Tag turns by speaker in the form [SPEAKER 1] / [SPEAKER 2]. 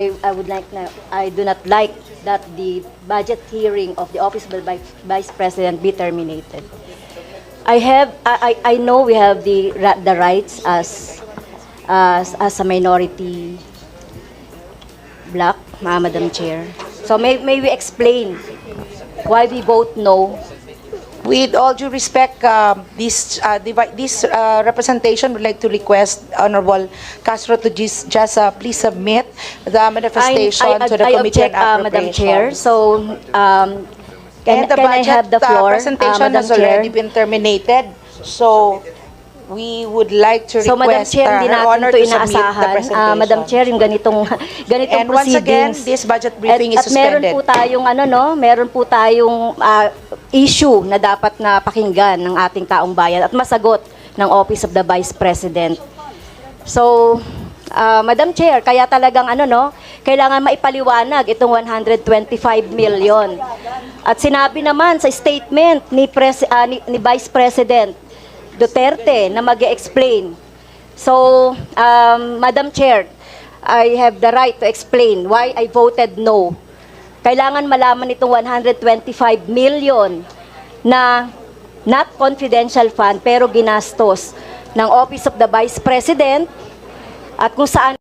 [SPEAKER 1] I would like na, I do not like that the budget hearing of the office of the Vice President be terminated. I have, I, I I know we have the, the rights as, as, as a minority black, Madam Chair. So may, may we explain why we vote no?
[SPEAKER 2] With all due respect, um, this, uh, this uh, representation would like to request Honorable Castro to just, just uh, please submit the manifestation
[SPEAKER 1] I- I-
[SPEAKER 2] to the
[SPEAKER 1] I
[SPEAKER 2] Committee on
[SPEAKER 1] object, uh, Madam Chair, so, um, can,
[SPEAKER 2] And the
[SPEAKER 1] can I have the
[SPEAKER 2] budget, uh,
[SPEAKER 1] floor? uh,
[SPEAKER 2] presentation
[SPEAKER 1] Madam
[SPEAKER 2] has already
[SPEAKER 1] Chair?
[SPEAKER 2] been terminated, so we would like to
[SPEAKER 1] So, Madam
[SPEAKER 2] request
[SPEAKER 1] Chair,
[SPEAKER 2] uh,
[SPEAKER 1] hindi
[SPEAKER 2] Her
[SPEAKER 1] natin
[SPEAKER 2] Honor
[SPEAKER 1] ito
[SPEAKER 2] to submit the
[SPEAKER 1] inaasahan.
[SPEAKER 2] presentation.
[SPEAKER 1] Ah, Madam Chair, yung ganitong, ganitong
[SPEAKER 2] And once again,
[SPEAKER 1] proceedings.
[SPEAKER 2] this budget briefing
[SPEAKER 1] at,
[SPEAKER 2] is
[SPEAKER 1] At meron
[SPEAKER 2] suspended.
[SPEAKER 1] po tayong, ano, no, meron po tayong ah, issue na dapat na pakinggan ng ating taong bayan at masagot ng Office of the Vice President. So, ah, Madam Chair, kaya talagang ano no, kailangan maipaliwanag itong 125 million. At sinabi naman sa statement ni, Pres, ah, ni, ni Vice President Duterte na mag explain So, um, Madam Chair, I have the right to explain why I voted no. Kailangan malaman itong 125 million na not confidential fund pero ginastos ng Office of the Vice President at kung saan